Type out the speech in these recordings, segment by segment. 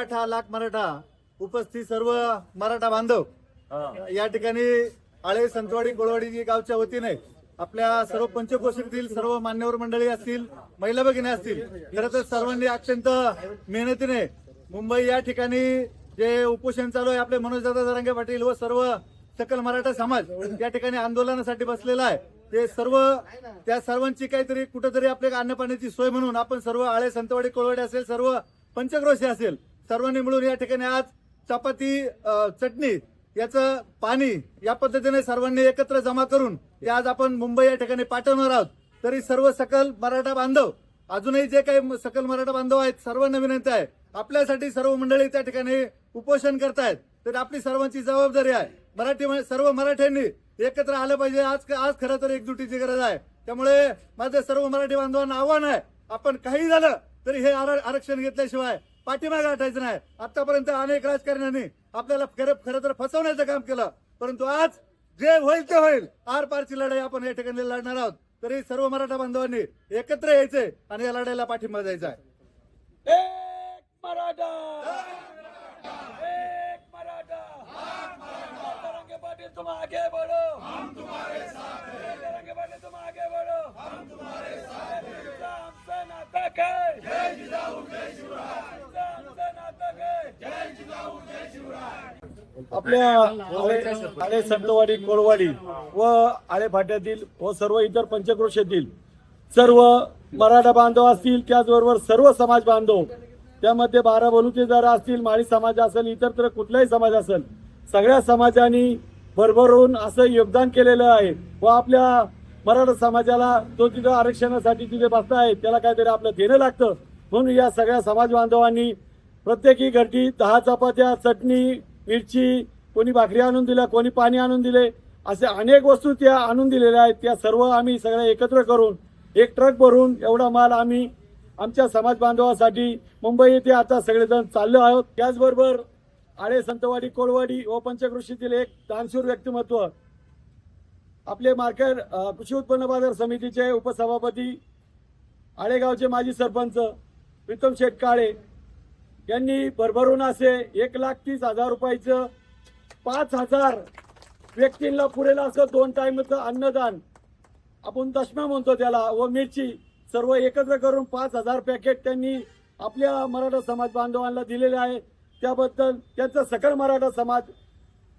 मराठा लाख मराठा उपस्थित सर्व मराठा बांधव. या ठिकाणी आळे संतवाडी कोळवाडी गावच्या वतीने आपल्या सर्व पंचक्रोशीतील सर्व मान्यवर मंडळी असतील महिला भगिनी असतील खरं तर सर्वांनी अत्यंत मेहनतीने मुंबई या ठिकाणी जे उपोषण चालू आहे आपले मनोजदादा जरांगे पाटील व सर्व सकल मराठा समाज या ठिकाणी आंदोलनासाठी बसलेला आहे. ते सर्व त्या सर्वांची काहीतरी कुठेतरी आपल्या अन्न पाण्याची सोय म्हणून आपण सर्व आळे संतवाडी कोळवाडी असेल सर्व पंचक्रोशी असेल सर्वांनी मिळून या ठिकाणी आज चपाती चटणी याचं पाणी या पद्धतीने सर्वांनी एकत्र जमा करून ते आज आपण मुंबई या ठिकाणी पाठवणार आहोत. तरी सर्व सकल मराठा बांधव अजूनही जे काही सकल मराठा बांधव आहेत सर्वांना विनंती आहे आपल्यासाठी सर्व मंडळी त्या ठिकाणी उपोषण करतायत. तर आपली सर्वांची जबाबदारी आहे. मराठी सर्व मराठ्यांनी एकत्र आलं पाहिजे. आज आज खरं तर एकजुटीची गरज आहे. त्यामुळे माझं सर्व मराठी बांधवांना आव्हान आहे आपण काही झालं तरी हे आर- आरक्षण घेतल्याशिवाय पाठीमागे हटायचं नाही आतापर्यंत अनेक राजकारण्यांनी आपल्याला खरं खरं तर फसवण्याचं काम केलं परंतु आज जे होईल ते होईल आर पारची लढाई आपण या ठिकाणी लढणार आहोत तरी सर्व मराठा बांधवांनी एकत्र यायचे आणि या लढाईला पाठिंबा द्यायचा आहे एक मराठा एक मराठा तरंगे पाटिल तुम आगे बढ़ो हम तुम्हारे साथ हैं तरंगे पाटिल तुम आगे बढ़ो हम तुम्हारे साथ हैं आमचा नाटक है जय जिजाऊ जय शिवराय तुमचा आमचा नाटक है जय जिजाऊ जय शिवराय आपल्या आळे संतवाडी कोळवाडी व आळे फाट्यातील व सर्व इतर पंचक्रोशीतील सर्व मराठा बांधव असतील त्याचबरोबर सर्व समाज बांधव त्यामध्ये बारा बलुतेदार असतील माळी समाज असेल इतर तर कुठलाही समाज असेल सगळ्या समाजाने भरभरून असं योगदान केलेलं आहे व आपल्या मराठा समाजाला तो तिथं आरक्षणासाठी तिथे बसताय त्याला काहीतरी आपलं देणं लागतं. म्हणून या सगळ्या समाज बांधवांनी प्रत्येकी घरटी दहा चपात्या चटणी मिरची कोणी भाकरी आणून दिल्या कोणी पाणी आणून दिले असे अनेक वस्तू त्या आणून दिलेल्या आहेत. त्या सर्व आम्ही सगळ्या एकत्र करून एक ट्रक भरून एवढा माल आम्ही आमच्या समाज बांधवासाठी मुंबई येथे आता सगळेजण चाललो आहोत. त्याचबरोबर आळे संतवाडी कोळवाडी व पंचकृषीतील एक दानशूर व्यक्तिमत्व. आपले मार्केट कृषी उत्पन्न बाजार समितीचे उपसभापती आळेगावचे माजी सरपंच प्रीतम शेठ काळे यांनी भरभरून असे एक लाख तीस हजार रुपयाचं पाच हजार व्यक्तींना पुरेल असं दोन टाईमचं अन्नदान आपण दशमा म्हणतो त्याला व मिरची सर्व एकत्र करून पाच हजार पॅकेट त्यांनी आपल्या मराठा समाज बांधवांना दिलेले आहे. त्याबद्दल त्यांचा सकल मराठा समाज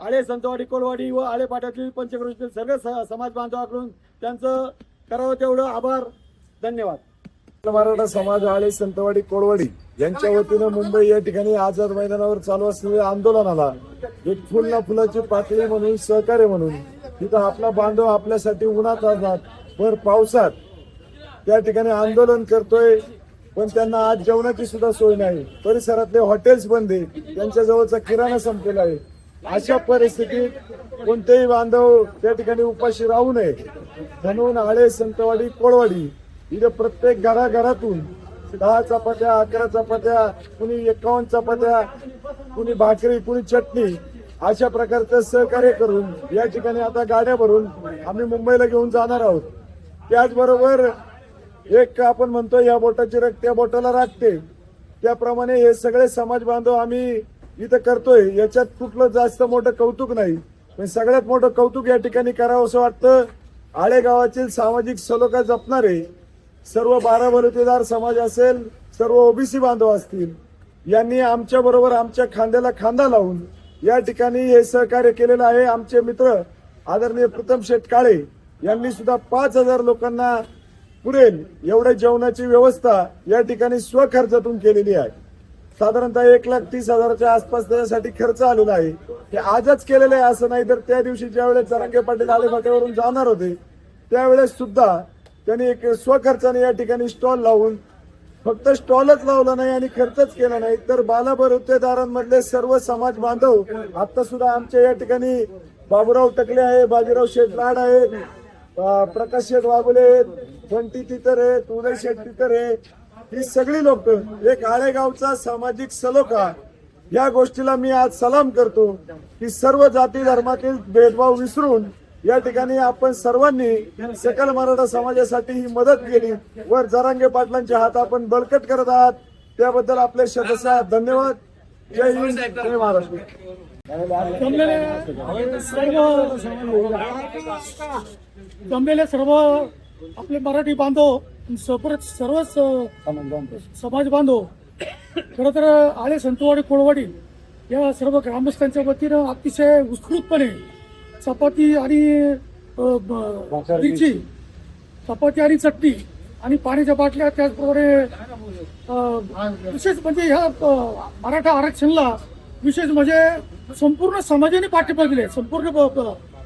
आळे संतवाडी कोलवाडी व आळे पाट्यातील पंचक्रोशीतील सर्व स- समाज बांधवाकडून त्यांचं करावं तेवढं आभार. धन्यवाद. मराठा समाज आळे संतवाडी कोळवाडी यांच्या वतीनं मुंबई या ठिकाणी आझाद मैदानावर चालू असलेल्या आंदोलनाला एक फुल ना फुलाची पातळी म्हणून सहकार्य म्हणून तिथं आपला बांधव आपल्यासाठी उन्हात आणतात भर पावसात त्या ठिकाणी आंदोलन करतोय पण त्यांना आज जेवणाची सुद्धा सोय नाही. परिसरातले हॉटेल्स बंद आहे त्यांच्या जवळचा किराणा संपलेला आहे. अशा परिस्थितीत कोणतेही बांधव त्या ठिकाणी उपाशी राहू नये. म्हणून आळे संतवाडी कोळवाडी इथे प्रत्येक घराघरातून दहा चपात्या अकरा चपात्या कुणी एकावन्न चपात्या कुणी भाकरी कुणी चटणी अशा प्रकारचं सहकार्य करून या ठिकाणी आता गाड्या भरून आम्ही मुंबईला घेऊन जाणार आहोत. त्याचबरोबर एक आपण म्हणतो या बोटाची रक्त त्या बोटाला राखते. त्याप्रमाणे हे सगळे समाज बांधव आम्ही इथं करतोय. याच्यात कुठलं जास्त मोठं कौतुक नाही. पण सगळ्यात मोठं कौतुक या ठिकाणी करावं असं वाटतं. आळेगावातील सामाजिक सलोखा जपणारे सर्व बारा समाज असेल सर्व ओबीसी बांधव असतील यांनी आमच्या बरोबर आमच्या खांद्याला खांदा लावून या ठिकाणी हे सहकार्य केलेलं आहे. आमचे मित्र आदरणीय प्रथम शेठ काळे यांनी सुद्धा पाच हजार लोकांना पुरेल एवढ्या जेवणाची व्यवस्था या ठिकाणी स्वखर्चातून केलेली आहे. साधारणतः एक लाख तीस हजाराच्या आसपास त्याच्यासाठी खर्च आलेला आहे. हे आजच केलेलं आहे असं नाही तर त्या दिवशी ज्यावेळेस जरांगे पाटील आले फाट्यावरून जाणार होते त्यावेळेस सुद्धा त्यांनी एक स्वखर्चाने या ठिकाणी स्टॉल लावून फक्त स्टॉलच लावला नाही आणि खर्चच केला नाही तर बालाभर उत्तेदारांमधले सर्व समाज बांधव आता सुद्धा आमच्या या ठिकाणी बाबूराव टकले आहे बाजीराव शेठ लाड आहे प्रकाश शेठ वाघुले बंटी आहे उदय शेठ तितरे ही सगळी लोक एक आळेगावचा सामाजिक सलोखा या गोष्टीला मी आज सलाम करतो की सर्व जाती धर्मातील भेदभाव विसरून या ठिकाणी आपण सर्वांनी सकल मराठा समाजासाठी ही मदत केली. वर जरांगे पाटलांचे हात आपण बळकट करत आहात. त्याबद्दल आपले शतसा धन्यवाद. जय हिंद. जय महाराष्ट्र. जमलेले सर्व सर्व आपले मराठी बांधव सपरत सर्वच समाज बांधव खरं तर आळे संतवाडी कोळवाडी या सर्व ग्रामस्थांच्या वतीनं अतिशय उत्स्फूर्तपणे चपाती आणि मिरची चपाती आणि चटणी आणि पाण्याच्या बाटल्या त्याचप्रमाणे विशेष म्हणजे ह्या मराठा आरक्षणला विशेष म्हणजे संपूर्ण समाजाने पाठिंबा दिले संपूर्ण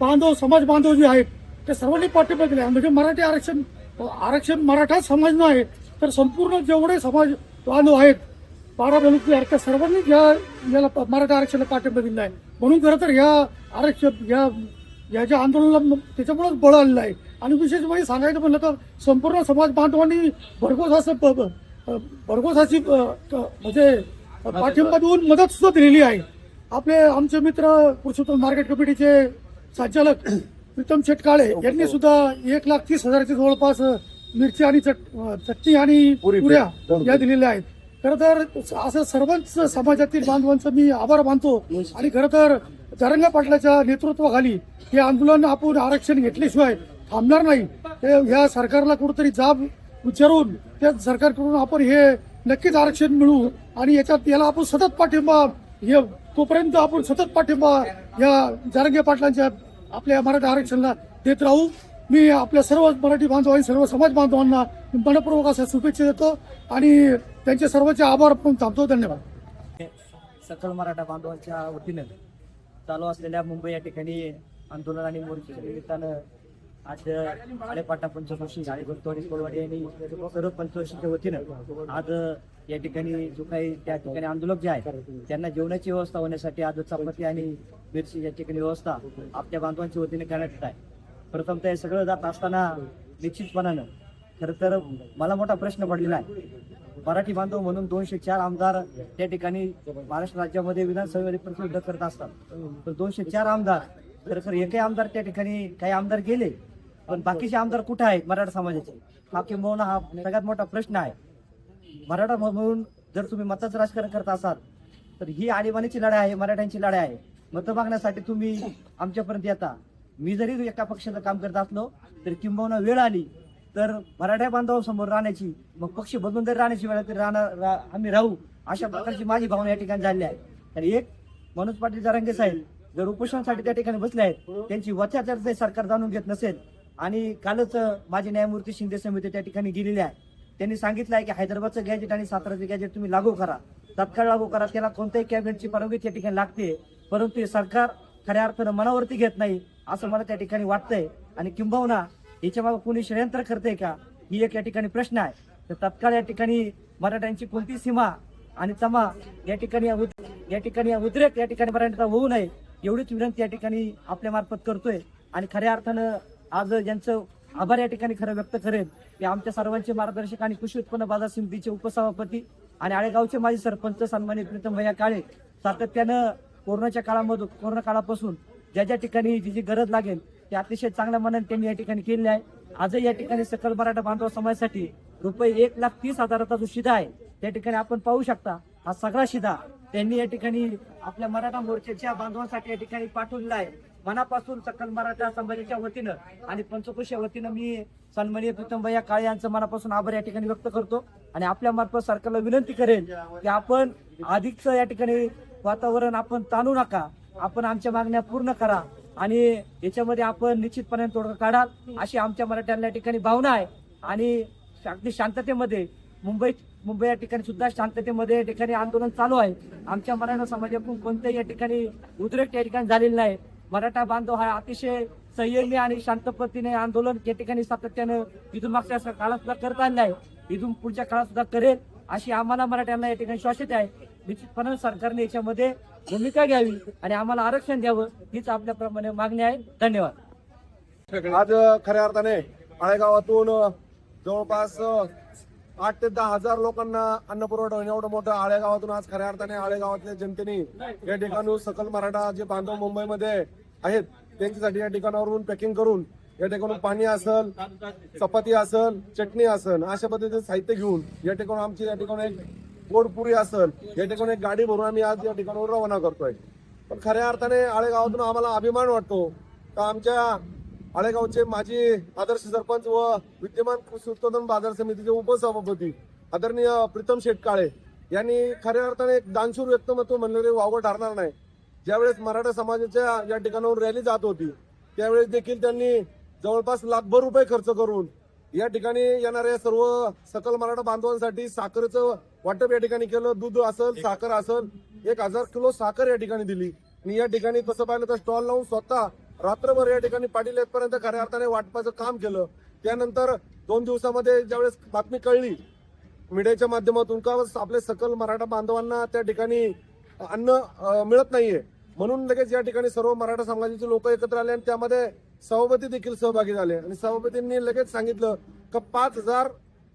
बांधव समाज बांधव जे आहेत ते सर्वांनी पाठिंबा दिले म्हणजे मराठी आरक्षण आरक्षण मराठा समाज नाही तर संपूर्ण जेवढे समाज बांधव आहेत बारा तालुके त्या सर्वांनी या याला मराठा आरक्षणाला पाठिंबा दिला आहे. म्हणून खरं तर ह्या आरक्षण या याच्या आंदोलनाला त्याच्यामुळेच बळ आलेलं आहे. आणि विशेष म्हणजे सांगायचं म्हणलं तर संपूर्ण समाज बांधवांनी भरघोस असं भरघोस अशी म्हणजे पाठिंबा देऊन मदत सुद्धा दिलेली आहे. आपले आमचे मित्र पुरुषोत्तम मार्केट कमिटीचे संचालक प्रीतम शेटकाळे यांनी सुद्धा एक लाख तीस हजाराच्या जवळपास मिरची आणि चट- चटणी आणि पुऱ्या या दिलेल्या आहेत. खरं तर असं सर्वच समाजातील बांधवांचं मी आभार मानतो. आणि खरं तर जरंगा पाटलाच्या नेतृत्वाखाली हे आंदोलन आपण आरक्षण घेतल्याशिवाय थांबणार नाही. ह्या सरकारला कुठेतरी जाब विचारून त्या सरकारकडून आपण हे नक्कीच आरक्षण मिळू आणि याच्यात याला आपण सतत पाठिंबा हे तोपर्यंत आपण सतत पाठिंबा या जारंगे पाटलांच्या आपल्या मराठा आरक्षणाला देत राहू. मी आपल्या सर्व मराठी बांधव आणि सर्व समाज बांधवांना मनपूर्वक अशा शुभेच्छा देतो. आणि त्यांचे सर्वांचे आभार पण थांबतो. धन्यवाद. सकल मराठा बांधवांच्या वतीनं चालू असलेल्या मुंबई या ठिकाणी आंदोलन आणि मोर्चाच्या निमित्तानं आज आळेपाटा पंचवर्षी झाडे गोलतवाडी कोलवाडी आणि सर्व पंचवर्षीच्या वतीनं आज या ठिकाणी जो काही त्या ठिकाणी आंदोलक जे आहेत त्यांना जेवणाची व्यवस्था होण्यासाठी आज चपाती आणि मिरची या ठिकाणी व्यवस्था आपल्या बांधवांच्या वतीने करण्यात येत आहे. प्रथमतः हे सगळं जात असताना निश्चितपणानं खरं तर मला मोठा प्रश्न पडलेला आहे. मराठी बांधव म्हणून दोनशे चार आमदार त्या ठिकाणी महाराष्ट्र राज्यामध्ये विधानसभेमध्ये प्रतिनिधित्व करत असतात. तर दोनशे चार आमदार खरं तर एकही आमदार त्या ठिकाणी काही आमदार गेले पण बाकीचे आमदार कुठे आहेत मराठा समाजाचे? हा किंबहुना हा सगळ्यात मोठा प्रश्न आहे. मराठा म्हणून जर तुम्ही मताचं राजकारण करत असाल तर ही आणीबाणीची लढाई आहे मराठ्यांची लढाई आहे. मतं मागण्यासाठी तुम्ही आमच्यापर्यंत येता. मी जरी एका पक्षाचं काम करत असलो तरी किंबहुना वेळ आली तर मराठा बांधवासमोर राहण्याची मग पक्ष बदलून जरी राहण्याची वेळ तरी राहणार रा- आम्ही राहू अशा प्रकारची माझी भावना या ठिकाणी झाली आहे. तर एक मनोज पाटील जरांगे साहेब जर उपोषणासाठी त्या ठिकाणी बसले आहेत त्यांची वचा जर सरकार जाणून घेत नसेल आणि कालच माजी न्यायमूर्ती शिंदे समिती त्या ठिकाणी गेलेली आहे त्यांनी सांगितलं आहे की हैदराबादचं गॅजेट आणि साताराचं गॅजेट तुम्ही लागू करा. तत्काळ लागू करा त्याला कोणत्याही कॅबिनेटची परवानगी त्या ठिकाणी लागते परंतु हे सरकार खऱ्या अर्थानं मनावरती घेत नाही असं मला त्या ठिकाणी वाटतंय. आणि किंबहुना याच्या मागे कोणी षडयंत्र करते का? ही एक या ठिकाणी प्रश्न आहे. तर तत्काळ या ठिकाणी मराठ्यांची कोणती सीमा आणि तमा या ठिकाणी या ठिकाणी उद्रेक या ठिकाणी मराठ्यांचा होऊ नये एवढीच विनंती या ठिकाणी आपल्या मार्फत करतोय. आणि खऱ्या अर्थानं आज ज्यांचं आभार या ठिकाणी खरं व्यक्त करेन की आमच्या सर्वांचे मार्गदर्शक आणि कृषी उत्पन्न बाजार समितीचे उपसभापती आणि आळेगावचे माजी सरपंच सन्मानित प्रीतम भैया काळे सातत्यानं कोरोनाच्या काळामधून कोरोना काळापासून ज्या ज्या ठिकाणी जी जी गरज लागेल ते अतिशय चांगल्या मनाने त्यांनी या ठिकाणी केले आहे. आजही या ठिकाणी सकल मराठा बांधव समाजासाठी रुपये एक लाख तीस हजाराचा जो शिधा आहे त्या ठिकाणी आपण पाहू शकता. हा सगळा शिधा त्यांनी या ठिकाणी आपल्या मराठा मोर्चाच्या बांधवांसाठी या ठिकाणी पाठवलेला आहे. मनापासून सकल मराठा समाजाच्या वतीनं आणि पंचकृषीच्या वतीनं मी सन्माननीय प्रीतमभैया काळे यांचं मनापासून आभार या ठिकाणी व्यक्त करतो. आणि आपल्या मार्फत सरकारला विनंती करेन की आपण अधिकचं या ठिकाणी वातावरण आपण ताणू नका. आपण आमच्या मागण्या पूर्ण करा. आणि याच्यामध्ये आपण निश्चितपणे तोडगा काढाल अशी आमच्या मराठ्यांना या ठिकाणी भावना आहे. आणि अगदी शांततेमध्ये मुंबई मुंबई या ठिकाणी सुद्धा शांततेमध्ये या ठिकाणी आंदोलन चालू आहे. आमच्या मराठा समाजाकडून कोणत्याही या ठिकाणी उद्रेक या ठिकाणी झालेला नाही. मराठा बांधव हा अतिशय संयमी आणि शांत पद्धतीने आंदोलन या ठिकाणी सातत्यानं इथून मागच्या काळात सुद्धा करत आणलं आहे. इथून पुढच्या काळात सुद्धा करेल अशी आम्हाला मराठ्यांना या ठिकाणी श्वासित आहे. निश्चितपणे सरकारने याच्यामध्ये भूमिका घ्यावी आणि आम्हाला आरक्षण द्यावं हीच आपल्याप्रमाणे मागणी आहे. धन्यवाद. आज खऱ्या अर्थाने आळेगावातून जवळपास आठ ते दहा हजार लोकांना अन्न पुरवठा होणे एवढं मोठं आळेगावातून आज खऱ्या अर्थाने आळेगावातल्या जनतेने या ठिकाणी सकल मराठा जे बांधव मुंबईमध्ये आहेत त्यांच्यासाठी या ठिकाणावरून पॅकिंग करून या ठिकाणून पाणी असल चपाती असल चटणी असल अशा पद्धतीचं साहित्य घेऊन या ठिकाणी आमची या ठिकाणी एक गोडपुरी असल या ठिकाणी एक गाडी भरून आम्ही आज या ठिकाणावर रवाना करतोय. पण खऱ्या अर्थाने आळेगावातून आम्हाला अभिमान वाटतो. का आमच्या आळेगावचे माजी आदर्श सरपंच व विद्यमान कृषी उत्पादन बाजार समितीचे उपसभापती आदरणीय प्रीतम शेटकाळे यांनी खऱ्या अर्थाने एक दानशूर व्यक्तिमत्व म्हणलेले वावगं ठरणार नाही. ज्यावेळेस मराठा समाजाच्या या ठिकाणावर रॅली जात होती त्यावेळेस देखील त्यांनी जवळपास लाखभर रुपये खर्च करून या ठिकाणी येणाऱ्या सर्व सकल मराठा बांधवांसाठी साखरेचं वाटप या ठिकाणी केलं दूध असेल साखर असेल एक हजार किलो साखर या ठिकाणी दिली. आणि या ठिकाणी तसं पाहिलं तर स्टॉल लावून स्वतः रात्रभर या ठिकाणी पाटील येतपर्यंत खऱ्या अर्थाने वाटपाचं काम केलं. त्यानंतर दोन दिवसामध्ये ज्यावेळेस बातमी कळली मीडियाच्या माध्यमातून का आपले सकल मराठा बांधवांना त्या ठिकाणी अन्न मिळत नाहीये. म्हणून लगेच या ठिकाणी सर्व मराठा समाजाचे लोक एकत्र आले आणि त्यामध्ये सभापती देखील सहभागी झाले. आणि सभापतींनी लगेच सांगितलं का पाच हजार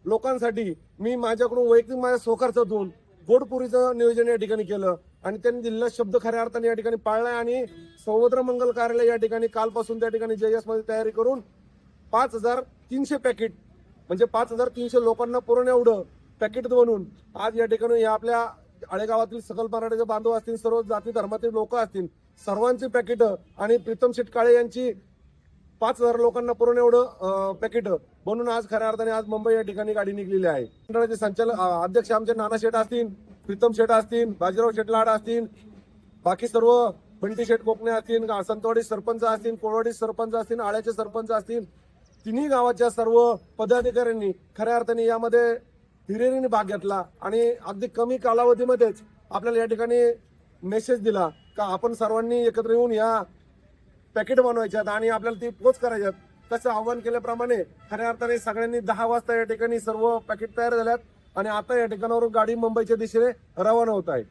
लोकांसाठी मी माझ्याकडून वैयक्तिक माझ्या स्वखर्चातून गोडपुरीचं नियोजन या ठिकाणी केलं आणि त्यांनी दिलेला शब्द खऱ्या अर्थाने या ठिकाणी पाळला आणि समुद्र मंगल कार्यालय या ठिकाणी कालपासून त्या ठिकाणी जे मध्ये तयारी करून पाच हजार तीनशे पॅकेट म्हणजे पाच हजार तीनशे लोकांना पुरण एवढं पॅकेट बनवून आज या ठिकाणी या आपल्या आळेगावातील सकल मराठ्याचे बांधव असतील सर्व जाती धर्मातील लोक असतील सर्वांची पॅकेट आणि प्रीतम शेटकाळे यांची पाच हजार लोकांना पुरण एवढं पॅकेट बनून आज खऱ्या अर्थाने आज मुंबई या ठिकाणी गाडी निघलेली आहे. मंडळाचे संचालक अध्यक्ष आमचे नाना शेठ असतील प्रीतम शेठ असतील बाजीराव शेटलाड असतील बाकी सर्व बंटी शेठ कोकणे असतील संतवाडी सरपंच असतील कोळवाडी सरपंच असतील आळ्याचे सरपंच असतील तिन्ही गावाच्या सर्व पदाधिकाऱ्यांनी खऱ्या अर्थाने यामध्ये हिरेरीने भाग घेतला आणि अगदी कमी कालावधीमध्येच आपल्याला या ठिकाणी मेसेज दिला का आपण सर्वांनी एकत्र येऊन या पॅकेट बनवायच्यात आणि आपल्याला ते पोच करायच्यात. तसं आव्हान केल्याप्रमाणे खऱ्या अर्थाने सगळ्यांनी दहा वाजता या ठिकाणी सर्व पॅकेट तयार झाल्यात आणि आता या ठिकाणावरून गाडी मुंबईच्या दिशेने रवाना होत आहे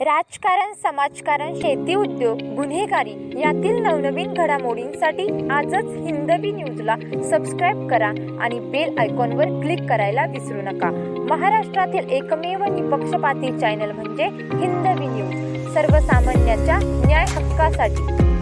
राजकारण समाजकारण शेती उद्योग गुन्हेगारी यातील नवनवीन घडामोडींसाठी आजच हिंदवी न्यूजला सबस्क्राईब करा आणि बेल आयकॉनवर क्लिक करायला विसरू नका. महाराष्ट्रातील एकमेव निपक्षपाती चॅनल म्हणजे हिंदवी न्यूज सर्वसामान्यांच्या न्याय हक्कासाठी.